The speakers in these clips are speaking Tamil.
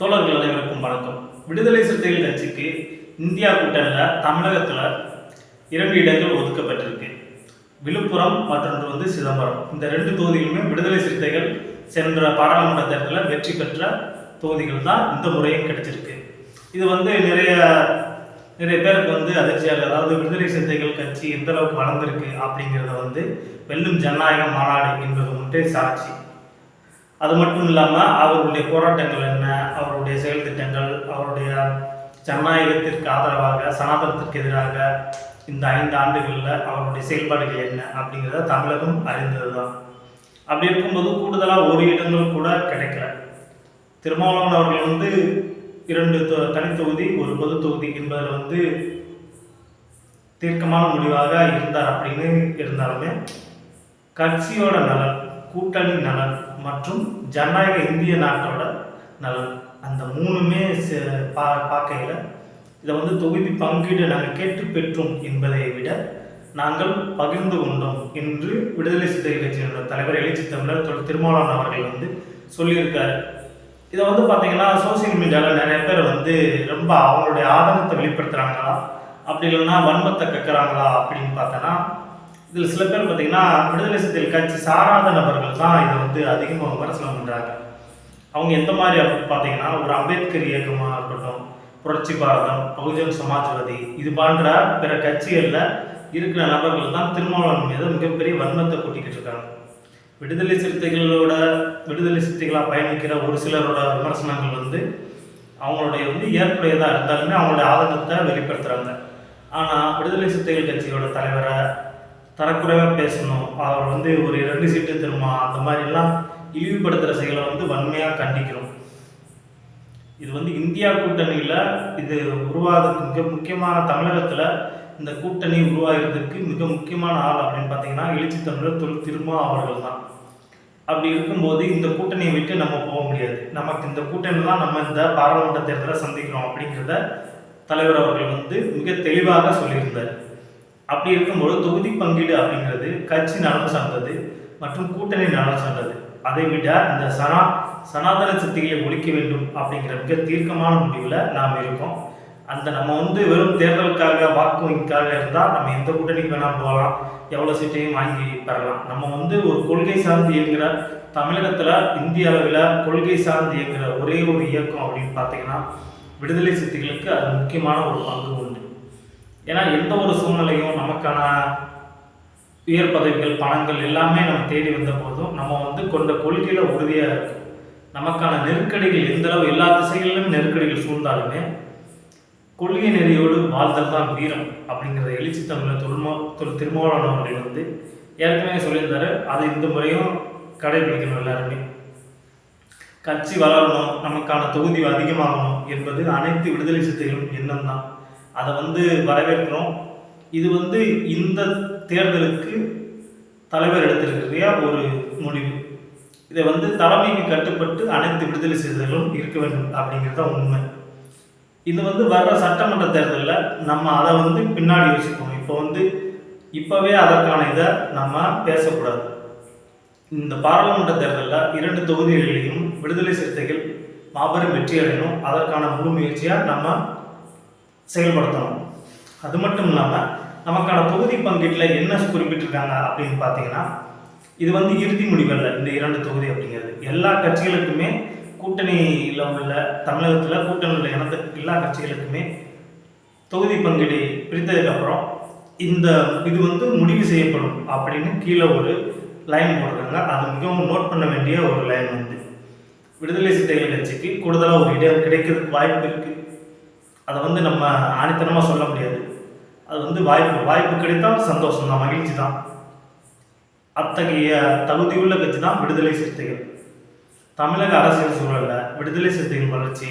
தோழர்கள் அனைவருக்கும் வணக்கம். விடுதலை சிறுத்தைகள் கட்சிக்கு இந்தியா கூட்டணியில் தமிழகத்தில் இரண்டு இடங்கள் ஒதுக்கப்பட்டிருக்கு. விழுப்புரம் மற்றொன்று வந்து சிதம்பரம். இந்த ரெண்டு தொகுதிகளுமே விடுதலை சிறுத்தைகள் சென்ற பாராளுமன்ற தேர்தலில் வெற்றி பெற்ற தொகுதிகள் தான் இந்த முறையும் கிடைச்சிருக்கு. இது வந்து நிறைய நிறைய பேருக்கு வந்து அதிர்ச்சியாக அதாவது விடுதலை சிறுத்தைகள் கட்சி எந்த அளவுக்கு வளர்ந்துருக்கு அப்படிங்கிறத வந்து வெல்லும் ஜனநாயக மாநாடு என்பது மட்டும் சாட்சி. அது மட்டும் இல்லாமல் அவர்களுடைய போராட்டங்கள் என்ன அவருடைய செயல் திட்டங்கள் அவருடைய ஜனநாயகத்திற்கு ஆதரவாக சனாதனத்திற்கு எதிராக இந்த ஐந்து ஆண்டுகளில் அவருடைய செயல்பாடுகள் என்ன அப்படிங்கிறத தமிழகம் அறிந்தது தான் அப்படி இருக்கும்போது கூடுதலாக ஒரு இடங்கள் கூட கிடைக்கல. திருமாவளவன் அவர்கள் வந்து இரண்டு தொ- தனித்தொகுதி ஒரு பொது தொகுதி என்பதில் வந்து தீர்க்கமான முடிவாக இருந்தார் அப்படின்னு இருந்தாலுமே கட்சியோட நலன் கூட்டணி நலன் மற்றும் ஜனநாயக இந்திய நாட்டோட நலன் அந்த மூணுமே பா பார்க்கையில் இதை வந்து தொகுதி பங்கீடு நாங்கள் கேட்டு பெற்றோம் என்பதை விட நாங்கள் பகிர்ந்து கொண்டோம் என்று விடுதலை சிறுத்தை கட்சியினோட தலைவர் எழுச்சி தமிழர் தொடர் திருமாவளவன் அவர்கள் வந்து சொல்லியிருக்காரு. இதை வந்து பார்த்தீங்கன்னா சோசியல் மீடியாவில் நிறைய பேர் வந்து ரொம்ப அவங்களுடைய ஆதங்கத்தை வெளிப்படுத்துகிறாங்களா அப்படி இல்லைன்னா வன்மத்தை கக்குறாங்களா அப்படின்னு பார்த்தோன்னா இதில் சில பேர் பார்த்தீங்கன்னா விடுதலை சிறுத்தைகள் கட்சி சாராத நபர்கள் தான் இதை வந்து அதிகமாக விமர்சனம் பண்ணுறாங்க அவங்க எந்த மாதிரி அப்படின்னு பார்த்தீங்கன்னா ஒரு அம்பேத்கர் இயக்கமாக இருக்கட்டும் புரட்சி பாரதம் பகுஜன் சமாஜ்வாதி இது போன்ற பிற கட்சிகளில் இருக்கிற நபர்கள் தான் திருமாவளவன் மீது மிகப்பெரிய வன்மத்தை கூட்டிக்கிட்டு இருக்காங்க. விடுதலை சிறுத்தைகளோட விடுதலை சிறுத்தைகளாக பயணிக்கிற ஒரு சிலரோட விமர்சனங்கள் வந்து அவங்களுடைய வந்து ஏற்புடையதாக இருந்தாலுமே அவங்களுடைய ஆதங்கத்தை வெளிப்படுத்துகிறாங்க ஆனால் விடுதலை சிறுத்தைகள் கட்சியோட தலைவரை தரக்குறைவாக பேசணும் அவர் வந்து ஒரு ரெண்டு சீட்டு திரும்ப அந்த மாதிரிலாம் இழிவுபடுத்துகிற செயலை வந்து வன்மையாக கண்டிக்கிறோம். இது வந்து இந்தியா கூட்டணியில் இது உருவாகிறதுக்கு மிக முக்கியமான தமிழகத்தில் இந்த கூட்டணி உருவாகிறதுக்கு மிக முக்கியமான ஆள் அப்படின்னு பார்த்தீங்கன்னா எழுச்சி தமிழர் தொல் திருமா அவர்கள் தான். அப்படி இருக்கும்போது இந்த கூட்டணியை விட்டு நம்ம போக முடியாது. நமக்கு இந்த கூட்டணி தான் நம்ம இந்த பாராளுமன்ற தேர்தலை சந்திக்கிறோம் அப்படிங்கிறத தலைவர் அவர்கள் வந்து மிக தெளிவாக சொல்லியிருந்தார். அப்படி இருக்கும்போது தொகுதி பங்கீடு அப்படிங்கிறது கட்சி நலன் சார்ந்தது மற்றும் கூட்டணி நலன் சார்ந்தது அதை விட இந்த சனா சனாதன சக்திகளை ஒழிக்க வேண்டும் அப்படிங்கிற மிக தீர்க்கமான முடிவில் நாம் இருக்கோம். அந்த நம்ம வந்து வெறும் தேர்தலுக்காக வாக்கு வங்கிக்காக இருந்தால் நம்ம எந்த கூட்டணிக்கு வேணால் போகலாம். எவ்வளோ சீட்டையும் வாங்கி பெறலாம். நம்ம வந்து ஒரு கொள்கை சார்ந்து இயங்குகிற தமிழகத்தில் இந்திய அளவில் கொள்கை சார்ந்து இயங்குகிற ஒரே ஒரு இயக்கம் அப்படின்னு பார்த்தீங்கன்னா விடுதலை சக்திகளுக்கு அது முக்கியமான ஒரு பங்கு உண்டு. ஏன்னா எந்த ஒரு சூழ்நிலையும் நமக்கான உயர் பதவிகள் பணங்கள் எல்லாமே நம்ம தேடி வந்த போதும் நம்ம வந்து கொண்ட கொள்கையில் உறுதியாக இருக்கும் நமக்கான நெருக்கடிகள் எந்த அளவு எல்லா திசைகளிலும் நெருக்கடிகள் சூழ்ந்தாலுமே கொள்கை நெறியோடு வாழ்தல் தான் வீரம் அப்படிங்கிறத எழுச்சி தமிழர் தொல்மோ தொல் திருமாவளவன் அவர்கள் வந்து ஏற்கனவே சொல்லியிருந்தாரு. அதை இந்த முறையும் கடைபிடிக்கணும் எல்லாருமே. கட்சி வளரணும் நமக்கான தொகுதி அதிகமாகணும் என்பது அனைத்து விடுதலை சித்தைகளும் எண்ணம் தான் அதை வந்து வரவேற்கிறோம். இது வந்து இந்த தேர்தலுக்கு தலைவர் எடுத்திருக்கிற ஒரு முடிவு. இதை வந்து தலைமைக்கு கட்டுப்பட்டு அனைத்து விடுதலை சிறுத்தைகளும் இருக்க வேண்டும் அப்படிங்கிறது தான் உண்மை. இது வந்து வர்ற சட்டமன்ற தேர்தலில் நம்ம அதை வந்து பின்னாடி யோசிப்போம் இப்போ வந்து இப்போவே அதற்கான இதை நம்ம பேசக்கூடாது. இந்த பாராளுமன்ற தேர்தலில் இரண்டு தொகுதிகளிலையும் விடுதலை சிறுத்தைகள் மாபெரும் வெற்றி அடையணும். அதற்கான முழு முயற்சியாக நம்ம செயல்படுத்தணும். அது மட்டும் இல்லாமல் நமக்கான தொகுதி பங்கீட்டில் என்ன குறிப்பிட்டிருக்காங்க அப்படின்னு பார்த்தீங்கன்னா இது வந்து இறுதி முடிவல்ல இந்த இரண்டு தொகுதி அப்படிங்கிறது. எல்லா கட்சிகளுக்குமே கூட்டணியில் உள்ள தமிழகத்தில் கூட்டணியில் இணைந்த எல்லா கட்சிகளுக்குமே தொகுதி பங்கீடு பிரித்ததுக்கப்புறம் இந்த இது வந்து முடிவு செய்யப்படும் அப்படின்னு கீழே ஒரு லைன் போடுறாங்க அது மிகவும் நோட் பண்ண வேண்டிய ஒரு லைன் வந்து விடுதலை சிறுத்தைகள் கட்சிக்கு கூடுதலாக ஒரு இடம் கிடைக்கிறதுக்கு வாய்ப்பு இருக்குது அதை வந்து நம்ம ஆணித்தனமாக சொல்ல முடியாது. அது வந்து வாய்ப்பு வாய்ப்பு கிடைத்தால் சந்தோஷம் தான் மகிழ்ச்சி தான். அத்தகைய தகுதியுள்ள கட்சி தான் விடுதலை சிறுத்தைகள். தமிழக அரசியல் சூழலில் விடுதலை சிறுத்தைகள் வளர்ச்சி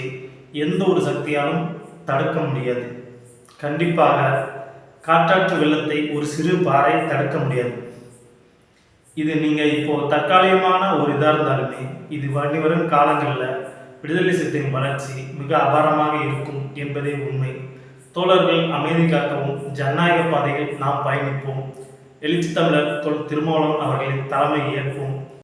எந்த ஒரு சக்தியாலும் தடுக்க முடியாது. கண்டிப்பாக காட்டாற்று வெள்ளத்தை ஒரு சிறு பாறை தடுக்க முடியாது. இது நீங்கள் இப்போது தற்காலிகமான ஒரு இதாக இருந்தாலுமே இது வண்டி வரும் காலங்களில் விடுதலை சிறுத்தையின் வளர்ச்சி மிக அபாரமாக இருக்கும் என்பதே உண்மை. தோழர்கள் அமைதி காக்கவும் ஜனநாயக பாதையில் நாம் பயணிப்போம். எழுச்சி தமிழர் தொல் திருமாவளவன் அவர்களின் தலைமை ஏற்போம்